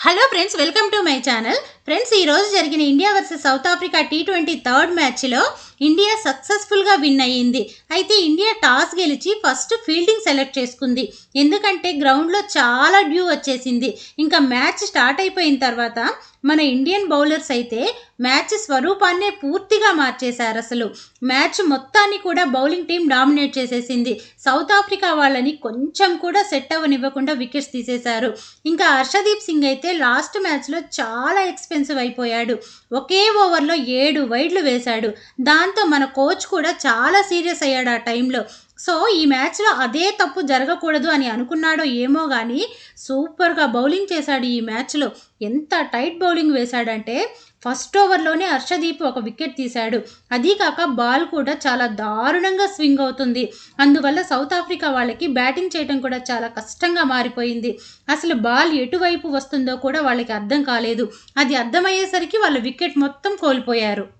Hello friends welcome to my channel friends ఈ రోజు జరిగిన India versus South Africa T twenty third మ్యాచ్లో India సక్సెస్ఫుల్గా విన్ అయ్యింది. అయితే ఇండియా టాస్ గెలిచి ఫస్ట్ ఫీల్డింగ్ సెలెక్ట్ చేసుకుంది. ఎందుకంటే గ్రౌండ్లో చాలా డ్యూ వచ్చేసింది. ఇంకా మ్యాచ్ స్టార్ట్ అయిపోయిన తర్వాత మన ఇండియన్ బౌలర్స్ అయితే మ్యాచ్ స్వరూపాన్నే పూర్తిగా మార్చేశారు అసలు. మ్యాచ్ మొత్తాన్ని కూడా బౌలింగ్ టీం డామినేట్ చేసేసింది. సౌత్ ఆఫ్రికా వాళ్ళని కొంచెం కూడా సెట్ అవ్వనివ్వకుండా వికెట్స్ తీసేశారు. ఇంకా హర్షదీప్ సింగ్ అయితే లాస్ట్ మ్యాచ్లో చాలా ఎక్స్పెన్సివ్ అయిపోయాడు. ఒకే ఓవర్లో ఏడు వైడ్లు వేశాడు. దాంతో మన కోచ్ కూడా చాలా సీరియస్ అయ్యాడు ఆ టైంలో. సో ఈ మ్యాచ్లో అదే తప్పు జరగకూడదు అని అనుకున్నాడో ఏమో కానీ సూపర్గా బౌలింగ్ చేశాడు ఈ మ్యాచ్లో. ఎంత టైట్ బౌలింగ్ వేశాడంటే ఫస్ట్ ఓవర్లోనే హర్షదీప్ ఒక వికెట్ తీశాడు. అదీ కాక బాల్ కూడా చాలా దారుణంగా స్వింగ్ అవుతుంది. అందువల్ల సౌత్ ఆఫ్రికా వాళ్ళకి బ్యాటింగ్ చేయడం కూడా చాలా కష్టంగా మారిపోయింది. అసలు బాల్ ఎటువైపు వస్తుందో కూడా వాళ్ళకి అర్థం కాలేదు. అది అర్థమయ్యేసరికి వాళ్ళ వికెట్ మొత్తం కోల్పోయారు.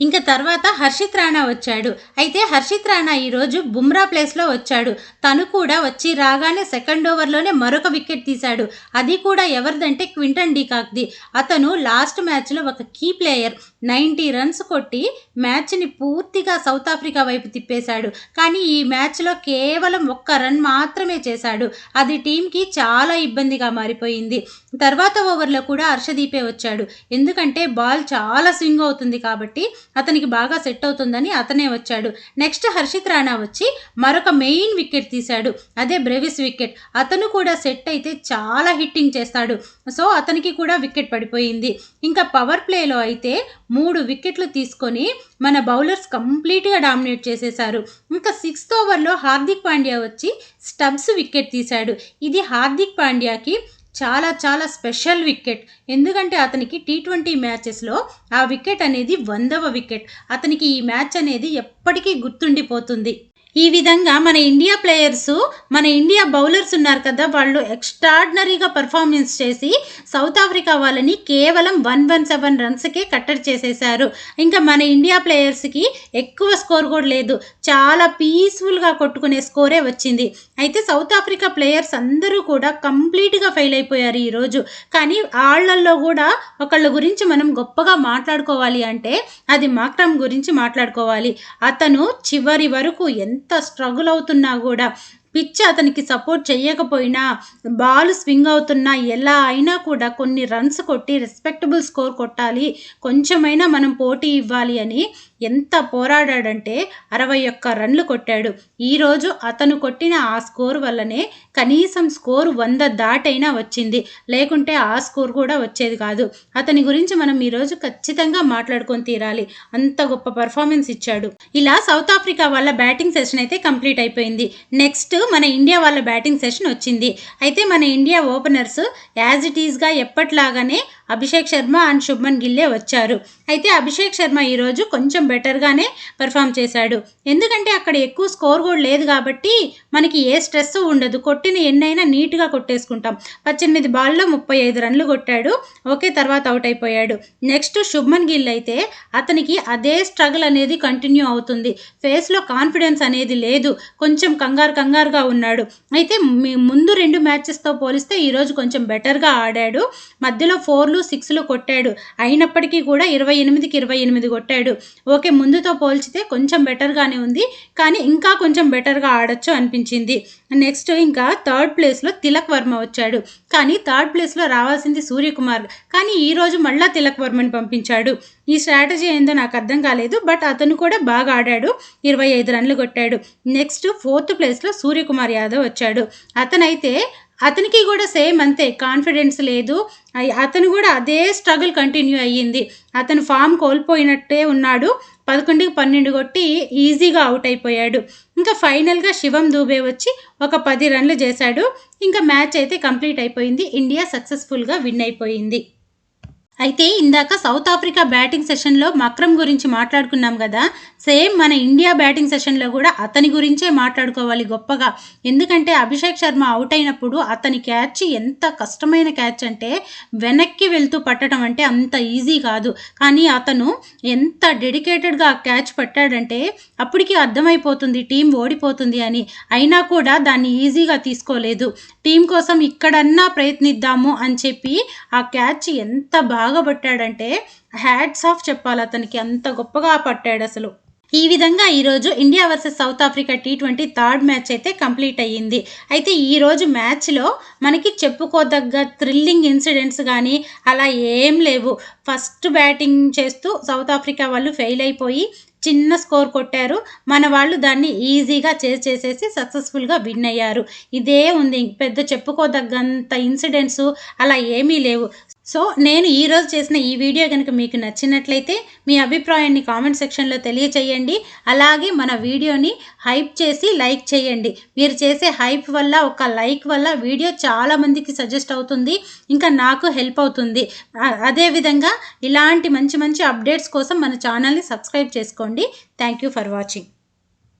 ఇంకా తర్వాత హర్షిత్ రాణా వచ్చాడు. అయితే హర్షిత్ రాణా ఈరోజు బుమ్రా ప్లేస్లో వచ్చాడు. తను కూడా వచ్చి రాగానే సెకండ్ ఓవర్లోనే మరొక వికెట్ తీశాడు. అది కూడా ఎవరిదంటే క్వింటన్ డీకాక్ది. అతను లాస్ట్ మ్యాచ్లో ఒక కీ ప్లేయర్. నైంటీ రన్స్ కొట్టి మ్యాచ్ని పూర్తిగా సౌత్ ఆఫ్రికా వైపు తిప్పేశాడు. కానీ ఈ మ్యాచ్లో కేవలం ఒక్క రన్ మాత్రమే చేశాడు. అది టీంకి చాలా ఇబ్బందిగా మారిపోయింది. తర్వాత ఓవర్లో కూడా హర్షదీపే వచ్చాడు. ఎందుకంటే బాల్ చాలా స్వింగ్ అవుతుంది కాబట్టి అతనికి బాగా సెట్ అవుతుందని అతనే వచ్చాడు. నెక్స్ట్ హర్షిత్ రాణా వచ్చి మరొక మెయిన్ వికెట్ తీశాడు. అదే బ్రెవిస్ వికెట్. అతను కూడా సెట్ అయితే చాలా హిట్టింగ్ చేస్తాడు. సో అతనికి కూడా వికెట్ పడిపోయింది. ఇంకా పవర్ ప్లేలో అయితే మూడు వికెట్లు తీసుకొని మన బౌలర్స్ కంప్లీట్గా డామినేట్ చేసేశారు. ఇంకా సిక్స్త్ ఓవర్లో హార్దిక్ పాండ్యా వచ్చి స్టబ్స్ వికెట్ తీశాడు. ఇది హార్దిక్ పాండ్యాకి చాలా చాలా స్పెషల్ వికెట్. ఎందుకంటే అతనికి టీ ట్వంటీ మ్యాచెస్లో ఆ వికెట్ అనేది వందవ వికెట్. అతనికి ఈ మ్యాచ్ అనేది ఎప్పటికీ గుర్తుండిపోతుంది. ఈ విధంగా మన ఇండియా ప్లేయర్స్ మన ఇండియా బౌలర్స్ ఉన్నారు కదా వాళ్ళు ఎక్స్ట్రాడినరీగా పర్ఫార్మెన్స్ చేసి సౌత్ ఆఫ్రికా వాళ్ళని కేవలం వన్ వన్ సెవెన్ రన్స్కే కట్టడి చేసేశారు. ఇంకా మన ఇండియా ప్లేయర్స్కి ఎక్కువ స్కోర్ కూడా లేదు. చాలా పీస్ఫుల్గా కొట్టుకునే స్కోరే వచ్చింది. అయితే సౌత్ ఆఫ్రికా ప్లేయర్స్ అందరూ కూడా కంప్లీట్గా ఫెయిల్ అయిపోయారు ఈరోజు కానీ వాళ్ళల్లో కూడా ఒకళ్ళ గురించి మనం గొప్పగా మాట్లాడుకోవాలి అంటే అది మాక్రమ్ గురించి మాట్లాడుకోవాలి. అతను చివరి వరకు ఎంత ఎంత స్ట్రగుల్ అవుతున్నా కూడా పిచ్ అతనికి సపోర్ట్ చేయకపోయినా బాల్ స్వింగ్ అవుతున్నా ఎలా అయినా కూడా కొన్ని రన్స్ కొట్టి రెస్పెక్టబుల్ స్కోర్ కొట్టాలి కొంచెమైనా మనం పోటీ ఇవ్వాలి అని ఎంత పోరాడాడంటే అరవై ఒక్క రన్లు కొట్టాడు. ఈరోజు అతను కొట్టిన ఆ స్కోర్ వల్లనే కనీసం స్కోర్ వంద దాటైనా వచ్చింది. లేకుంటే ఆ స్కోర్ కూడా వచ్చేది కాదు. అతని గురించి మనం ఈరోజు ఖచ్చితంగా మాట్లాడుకొని తీరాలి. అంత గొప్ప పర్ఫార్మెన్స్ ఇచ్చాడు. ఇలా సౌత్ ఆఫ్రికా వాళ్ళ బ్యాటింగ్ సెషన్ అయితే కంప్లీట్ అయిపోయింది. నెక్స్ట్ మన ఇండియా వాళ్ళ బ్యాటింగ్ సెషన్ వచ్చింది. అయితే మన ఇండియా ఓపెనర్స్ యాజ్ ఇట్ ఈస్గా ఎప్పట్లాగానే అభిషేక్ శర్మ అండ్ శుభ్మన్ గిల్లే వచ్చారు. అయితే అభిషేక్ శర్మ ఈరోజు కొంచెం బెటర్గానే పర్ఫామ్ చేశాడు. ఎందుకంటే అక్కడ ఎక్కువ స్కోర్ కూడా లేదు కాబట్టి మనకి ఏ స్ట్రెస్ ఉండదు. కొట్టిన ఎన్నైనా నీట్గా కొట్టేసుకుంటాం. పద్దెనిమిది బాల్లో ముప్పై ఐదు రన్లు కొట్టాడు. ఓకే తర్వాత అవుట్ అయిపోయాడు. నెక్స్ట్ శుభ్మన్ గిల్ అయితే అతనికి అదే స్ట్రగుల్ అనేది కంటిన్యూ అవుతుంది. ఫేస్లో కాన్ఫిడెన్స్ అనేది లేదు. కొంచెం కంగారు కంగారుగా ఉన్నాడు. అయితే ముందు రెండు మ్యాచెస్తో పోలిస్తే ఈరోజు కొంచెం బెటర్గా ఆడాడు. మధ్యలో ఫోర్లు సిక్స్లు కొట్టాడు. అయినప్పటికీ కూడా ఇరవై ఎనిమిదికి ఇరవై ఎనిమిది కొట్టాడు. ఓకే ముందుతో పోల్చితే కొంచెం బెటర్గానే ఉంది. కానీ ఇంకా కొంచెం బెటర్గా ఆడొచ్చు అనిపించింది. నెక్స్ట్ ఇంకా థర్డ్ ప్లేస్లో తిలక్ వర్మ వచ్చాడు. కానీ థర్డ్ ప్లేస్లో రావాల్సింది సూర్యకుమార్. కానీ ఈరోజు మళ్ళా తిలక్ వర్మని పంపించాడు. ఈ స్ట్రాటజీ ఏందో నాకు అర్థం కాలేదు బట్ అతను కూడా బాగా ఆడాడు. ఇరవై ఐదు రన్లు కొట్టాడు. నెక్స్ట్ ఫోర్త్ ప్లేస్లో సూర్యకుమార్ యాదవ్ వచ్చాడు. అతనైతే అతనికి కూడా సేమ్ అంతే కాన్ఫిడెన్స్ లేదు. అతను కూడా అదే స్ట్రగుల్ కంటిన్యూ అయ్యింది. అతను ఫామ్ కోల్పోయినట్టే ఉన్నాడు. పదకొండుకి పన్నెండు కొట్టి ఈజీగా అవుట్ అయిపోయాడు. ఇంకా ఫైనల్గా శివం దూబే వచ్చి ఒక పది రన్లు చేశాడు. ఇంకా మ్యాచ్ అయితే కంప్లీట్ అయిపోయింది. ఇండియా సక్సెస్ఫుల్గా విన్ అయిపోయింది. అయితే ఇందాక సౌత్ ఆఫ్రికా బ్యాటింగ్ సెషన్లో మక్రమ్ గురించి మాట్లాడుకున్నాం కదా సేమ్ మన ఇండియా బ్యాటింగ్ సెషన్లో కూడా అతని గురించే మాట్లాడుకోవాలి గొప్పగా. ఎందుకంటే అభిషేక్ శర్మ అవుట్ అయినప్పుడు అతని క్యాచ్ ఎంత కష్టమైన క్యాచ్ అంటే వెనక్కి వెళ్తూ పట్టడం అంటే అంత ఈజీ కాదు. కానీ అతను ఎంత డెడికేటెడ్గా ఆ క్యాచ్ పట్టాడంటే అప్పటికి అర్థమైపోతుంది టీం ఓడిపోతుంది అని. అయినా కూడా దాన్ని ఈజీగా తీసుకోలేదు. టీం కోసం ఇక్కడన్నా ప్రయత్నిద్దాము అని చెప్పి ఆ క్యాచ్ ఎంత బాగా బాగా పట్టాడంటే హ్యాడ్స్ ఆఫ్ చెప్పాలి అతనికి. అంత గొప్పగా పట్టాడు అసలు. ఈ విధంగా ఈరోజు India versus South Africa T twenty third match అయితే కంప్లీట్ అయ్యింది. అయితే ఈరోజు మ్యాచ్లో మనకి చెప్పుకోదగ్గ థ్రిల్లింగ్ ఇన్సిడెంట్స్ కానీ అలా ఏం లేవు. ఫస్ట్ బ్యాటింగ్ చేస్తూ సౌత్ ఆఫ్రికా వాళ్ళు ఫెయిల్ అయిపోయి చిన్న స్కోర్ కొట్టారు. మన వాళ్ళు దాన్ని ఈజీగా చేసి చేసేసి సక్సెస్ఫుల్గా విన్ అయ్యారు. ఇదే ఉంది. పెద్ద చెప్పుకోదగ్గంత ఇన్సిడెంట్స్ అలా ఏమీ లేవు. సో నేను ఈరోజు చేసిన ఈ వీడియో కనుక మీకు నచ్చినట్లయితే మీ అభిప్రాయాన్ని కామెంట్ సెక్షన్లో తెలియచేయండి. అలాగే మన వీడియోని హైప్ చేసి లైక్ చేయండి. మీరు చేసే హైప్ వల్ల ఒక లైక్ వల్ల వీడియో చాలామందికి సజెస్ట్ అవుతుంది. ఇంకా నాకు హెల్ప్ అవుతుంది. అదేవిధంగా ఇలాంటి మంచి మంచి అప్డేట్స్ కోసం మన ఛానల్ని సబ్స్క్రైబ్ చేసుకోండి. Thank you for watching.